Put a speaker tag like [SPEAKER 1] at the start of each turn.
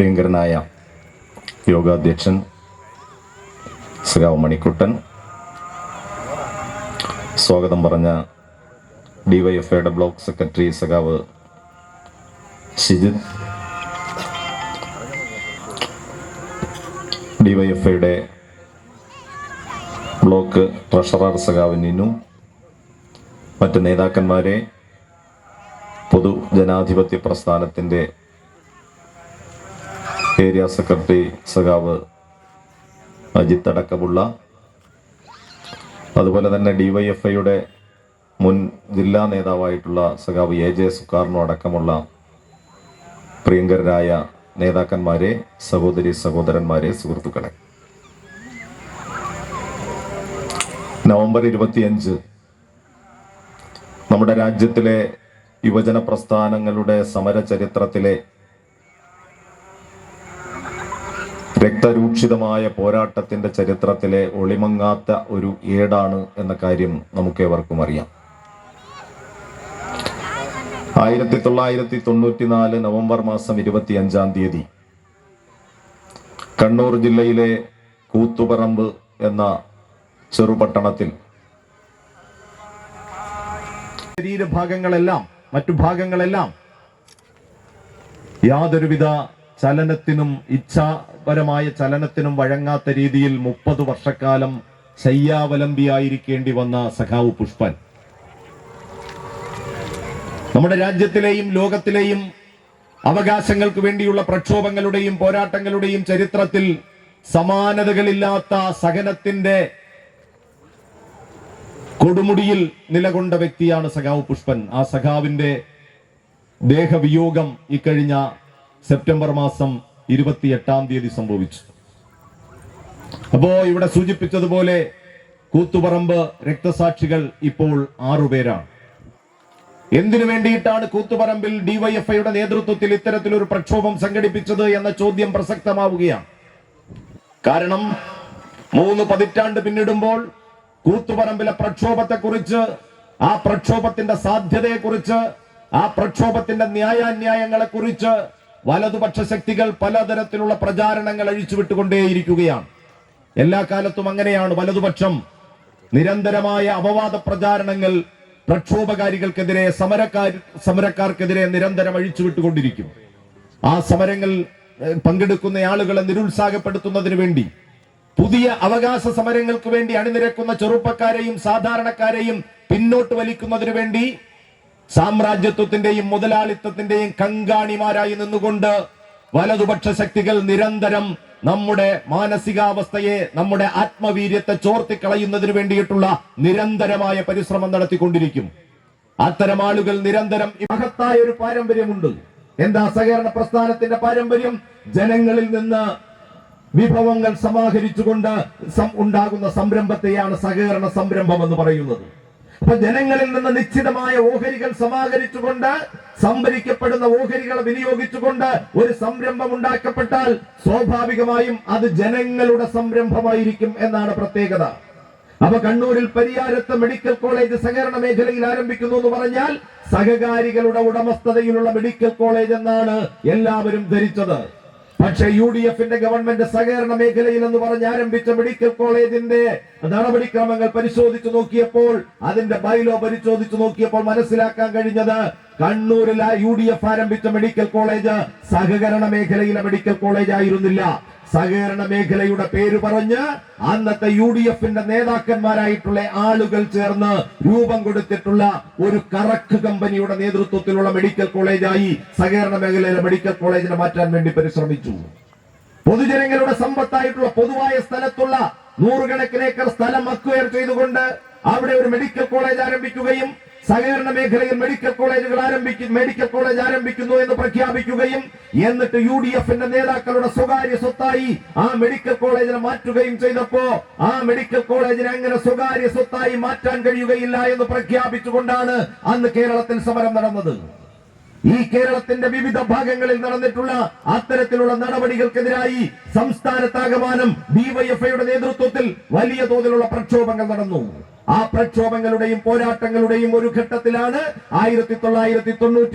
[SPEAKER 1] പ്രിയങ്കരനായ യോഗാധ്യക്ഷൻ ശ്രീരാവ് മണിക്കുട്ടൻ. സ്വാഗതം പറഞ്ഞ ഡിവൈഎഫ്ഐയുടെ ബ്ലോക്ക് സെക്രട്ടറി സഖാവ് ഷിജിത് ഡിവൈഎഫ്ഐയുടെ ബ്ലോക്ക് ട്രഷറർ സഖാവ് നിനു മറ്റ് നേതാക്കന്മാരെ പൊതുജനാധിപത്യ പ്രസ്ഥാനത്തിന്റെ ഏരിയ സെക്രട്ടറി സഖാവ് അജിത്ത് അടക്കമുള്ള അതുപോലെ തന്നെ ഡിവൈഎഫ്ഐയുടെ മുൻ ജില്ലാ നേതാവായിട്ടുള്ള സഖാവ് എ ജെ സുക്കാറിനോ അടക്കമുള്ള പ്രിയങ്കരായ നേതാക്കന്മാരെ സഹോദരി സഹോദരന്മാരെ സുഹൃത്തുക്കളെ. നവംബർ ഇരുപത്തിയഞ്ച് നമ്മുടെ രാജ്യത്തിലെ യുവജന പ്രസ്ഥാനങ്ങളുടെ സമര ചരിത്രത്തിലെ രക്തരൂക്ഷിതമായ പോരാട്ടത്തിന്റെ ചരിത്രത്തിലെ ഒളിമങ്ങാത്ത ഒരു ഏടാണ് എന്ന കാര്യം നമുക്കേവർക്കും അറിയാം. ആയിരത്തി തൊള്ളായിരത്തി തൊണ്ണൂറ്റിനാല് നവംബർ മാസം ഇരുപത്തി അഞ്ചാം തീയതി കണ്ണൂർ ജില്ലയിലെ കൂത്തുപറമ്പ് എന്ന ചെറുപട്ടണത്തിൽ ശരീരഭാഗങ്ങളെല്ലാം മറ്റു ഭാഗങ്ങളെല്ലാം യാതൊരുവിധ ചലനത്തിനും ഇച്ഛാപരമായ ചലനത്തിനും വഴങ്ങാത്ത രീതിയിൽ മുപ്പത് വർഷക്കാലം ശയ്യാവലംബിയായിരിക്കേണ്ടി വന്ന സഖാവ് പുഷ്പൻ. നമ്മുടെ രാജ്യത്തിലെയും ലോകത്തിലെയും അവകാശങ്ങൾക്ക് വേണ്ടിയുള്ള പ്രക്ഷോഭങ്ങളുടെയും പോരാട്ടങ്ങളുടെയും ചരിത്രത്തിൽ സമാനതകളില്ലാത്ത സഹനത്തിന്റെ കൊടുമുടിയിൽ നിലകൊണ്ട വ്യക്തിയാണ് സഖാവ് പുഷ്പൻ. ആ സഖാവിന്റെ ദേഹവിയോഗം ഇക്കഴിഞ്ഞ സെപ്റ്റംബർ മാസം ഇരുപത്തിയെട്ടാം തീയതി സംഭവിച്ചു. അപ്പോ ഇവിടെ സൂചിപ്പിച്ചതുപോലെ കൂത്തുപറമ്പ് രക്തസാക്ഷികൾ ഇപ്പോൾ ആറുപേരാണ് എന്തിനു വേണ്ടിയിട്ടാണ് കൂത്തുപറമ്പിൽ ഡിവൈഎഫ്ഐയുടെ നേതൃത്വത്തിൽ ഇത്തരത്തിലൊരു പ്രക്ഷോഭം സംഘടിപ്പിച്ചത് എന്ന ചോദ്യം പ്രസക്തമാവുകയാണ്. കാരണം മൂന്ന് പതിറ്റാണ്ട് പിന്നിടുമ്പോൾ കൂത്തുപറമ്പിലെ പ്രക്ഷോഭത്തെക്കുറിച്ച് ആ പ്രക്ഷോഭത്തിന്റെ സാധ്യതയെക്കുറിച്ച് ആ പ്രക്ഷോഭത്തിന്റെ ന്യായാന്യായങ്ങളെ കുറിച്ച് വലതുപക്ഷ ശക്തികൾ പലതരത്തിലുള്ള പ്രചാരണങ്ങൾ അഴിച്ചുവിട്ടുകൊണ്ടേയിരിക്കുകയാണ്. എല്ലാ കാലത്തും അങ്ങനെയാണ്. വലതുപക്ഷം നിരന്തരമായ അപവാദ പ്രചാരണങ്ങൾ പ്രക്ഷോഭകാരികൾക്കെതിരെ സമരക്കാർ സമരക്കാർക്കെതിരെ നിരന്തരം അഴിച്ചുവിട്ടുകൊണ്ടിരിക്കും. ആ സമരങ്ങൾ പങ്കെടുക്കുന്ന ആളുകളെ നിരുത്സാഹപ്പെടുത്തുന്നതിന് വേണ്ടി പുതിയ അവകാശ സമരങ്ങൾക്ക് വേണ്ടി അണിനിരക്കുന്ന ചെറുപ്പക്കാരെയും സാധാരണക്കാരെയും പിന്നോട്ട് വലിക്കുന്നതിന് വേണ്ടി സാമ്രാജ്യത്വത്തിന്റെയും മുതലാളിത്തത്തിന്റെയും കങ്കാണിമാരായി നിന്നുകൊണ്ട് വലതുപക്ഷ ശക്തികൾ നിരന്തരം നമ്മുടെ മാനസികാവസ്ഥയെ നമ്മുടെ ആത്മവീര്യത്തെ ചോർത്തിക്കളയുന്നതിന് വേണ്ടിയിട്ടുള്ള നിരന്തരമായ പരിശ്രമം നടത്തിക്കൊണ്ടിരിക്കും. അത്തരം ആളുകൾ നിരന്തരം മഹത്തായ ഒരു പാരമ്പര്യമുണ്ട്. എന്താ സഹകരണ പ്രസ്ഥാനത്തിന്റെ പാരമ്പര്യം? ജനങ്ങളിൽ നിന്ന് വിഭവങ്ങൾ സമാഹരിച്ചുകൊണ്ട് ഉണ്ടാകുന്ന സംരംഭത്തെയാണ് സഹകരണ സംരംഭം എന്ന് പറയുന്നത്. അപ്പൊ ജനങ്ങളിൽ നിന്ന് നിശ്ചിതമായ ഓഹരികൾ സമാഹരിച്ചുകൊണ്ട് സംഭരിക്കപ്പെടുന്ന ഓഹരികളെ വിനിയോഗിച്ചുകൊണ്ട് ഒരു സംരംഭം ഉണ്ടാക്കപ്പെട്ടാൽ സ്വാഭാവികമായും അത് ജനങ്ങളുടെ സംരംഭമായിരിക്കും എന്നാണ് പ്രത്യേകത. അപ്പൊ കണ്ണൂരിൽ പരിയാരത്ത് മെഡിക്കൽ കോളേജ് സഹകരണ മേഖലയിൽ ആരംഭിക്കുന്നു എന്ന് പറഞ്ഞാൽ സഹകാരികളുടെ ഉടമസ്ഥതയിലുള്ള മെഡിക്കൽ കോളേജ് എന്നാണ് എല്ലാവരും ധരിച്ചത്. പക്ഷേ യു ഡി എഫിന്റെ ഗവൺമെന്റ് സഹകരണ മേഖലയിൽ എന്ന് പറഞ്ഞ് ആരംഭിച്ച മെഡിക്കൽ കോളേജിന്റെ നടപടിക്രമങ്ങൾ പരിശോധിച്ചു നോക്കിയപ്പോൾ അതിന്റെ ബൈലോ പരിശോധിച്ചു നോക്കിയപ്പോൾ മനസ്സിലാക്കാൻ കഴിഞ്ഞത് കണ്ണൂരിലെ യു ഡി എഫ് ആരംഭിച്ച മെഡിക്കൽ കോളേജ് സഹകരണ മേഖലയിലെ മെഡിക്കൽ കോളേജ് ആയിരുന്നില്ല. സഹകരണ മേഖലയുടെ പേര് പറഞ്ഞ് അന്നത്തെ യു ഡി എഫിന്റെ നേതാക്കന്മാരായിട്ടുള്ള ആളുകൾ ചേർന്ന് രൂപം കൊടുത്തിട്ടുള്ള ഒരു കറക്ക് കമ്പനിയുടെ നേതൃത്വത്തിലുള്ള മെഡിക്കൽ കോളേജായി സഹകരണ മേഖലയിലെ മെഡിക്കൽ കോളേജിനെ മാറ്റാൻ വേണ്ടി പരിശ്രമിച്ചു. പൊതുജനങ്ങളുടെ സമ്പത്തായിട്ടുള്ള പൊതുവായ സ്ഥലത്തുള്ള നൂറുകണക്കിന് ഏക്കർ സ്ഥലം അക്വയർ ചെയ്തുകൊണ്ട് അവിടെ ഒരു മെഡിക്കൽ കോളേജ് ആരംഭിക്കുകയും സഹകരണ മേഖലയിൽ മെഡിക്കൽ കോളേജുകൾ ആരംഭിക്കും മെഡിക്കൽ കോളേജ് ആരംഭിക്കുന്നു എന്ന് പ്രഖ്യാപിക്കുകയും എന്നിട്ട് യു ഡി എഫിന്റെ നേതാക്കളുടെ സ്വകാര്യ സ്വത്തായി ആ മെഡിക്കൽ കോളേജിനെ മാറ്റുകയും ചെയ്തപ്പോ ആ മെഡിക്കൽ കോളേജിനെ അങ്ങനെ സ്വകാര്യ സ്വത്തായി മാറ്റാൻ കഴിയുകയില്ല എന്ന് പ്രഖ്യാപിച്ചുകൊണ്ടാണ് അന്ന് കേരളത്തിൽ സമരം നടന്നത്. ഈ കേരളത്തിന്റെ വിവിധ ഭാഗങ്ങളിൽ നടന്നിട്ടുള്ള അത്തരത്തിലുള്ള നടപടികൾക്കെതിരായി സംസ്ഥാനത്താകമാനം ഡിവൈഎഫ്ഐയുടെ നേതൃത്വത്തിൽ വലിയ തോതിലുള്ള പ്രക്ഷോഭങ്ങൾ നടന്നു. ആ പ്രക്ഷോഭങ്ങളുടെയും പോരാട്ടങ്ങളുടെയും ഒരു ഘട്ടത്തിലാണ് ആയിരത്തി തൊള്ളായിരത്തി തൊണ്ണൂറ്റി